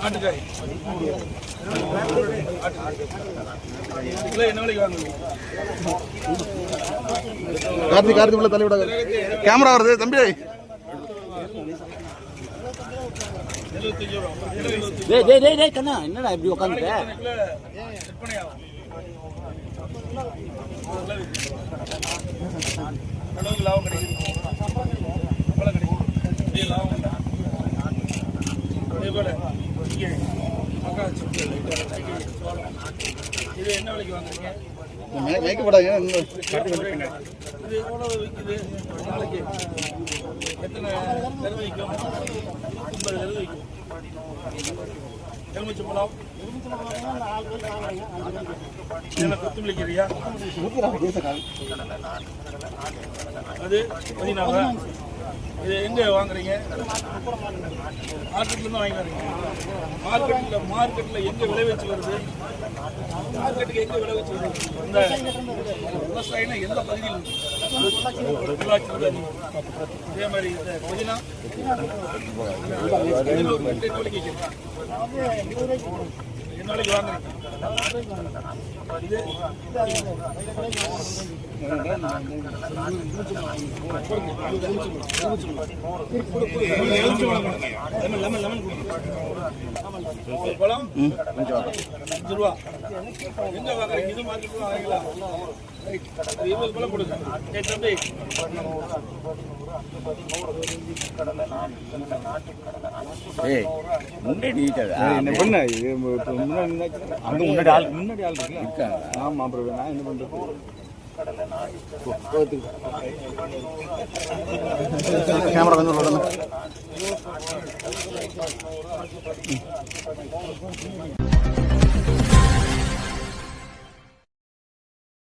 ஆட்டுக்காய் kilo என்ன விலைக்கு வாங்குவீங்க கார்த்தி கார்த்தி உள்ள தள்ளி விடாது. கேமரா வருது தம்பி. டேய் டேய் டேய் டேய் கண்ணா என்னடா இப்படி உட்காந்துட்ட கடவுள் லாபம் கிடைக்கும் பழம் கிடைக்கும் பெரிய லாபம் உண்டு. அதே போல இங்கே சோளம் இது என்ன விலைக்கு வாங்குறீங்க? மேய்க்க போடாங்க இது எவ்வளவு விற்குது ஒரு நாளைக்கு எத்தனை கருது விற்கும்? ஐம்பது கருது விற்கும். எலுமிச்சை பழம் கொத்தமல்லி கீரையா? அது பதினாலு இது எங்கே வாங்குறீங்க? மார்க்கெட்ல இருந்து வாங்கி வரீங்க மார்க்கெட்டில் மார்க்கெட்ல எங்க விளைவிச்சு வருது? மார்க்கெட்டுக்கு எங்கே விளைவிச்சு வருது? இந்த விவசாயினா எந்த பகுதியில் உள்ளாட்சியில் மாதிரி இந்த புதினா நாளைக்கு விற்கும். பழம் அஞ்சு ரூபா எங்க வாங்குறீங்க இது மார்க்கெட்ல வாங்குறீங்களா இருபது பழம் கொடுங்க தம்பி முன்னாடி என்ன பண்ண? இது இப்ப முன்னாடி நின்னாச்சு. அங்க முன்னாடி ஆள் முன்னாடி ஆள் இருக்குல்ல இருக்காங்க ஆமா அப்புறம் நான் என்ன பண்றது? கேமரா கொஞ்சம்.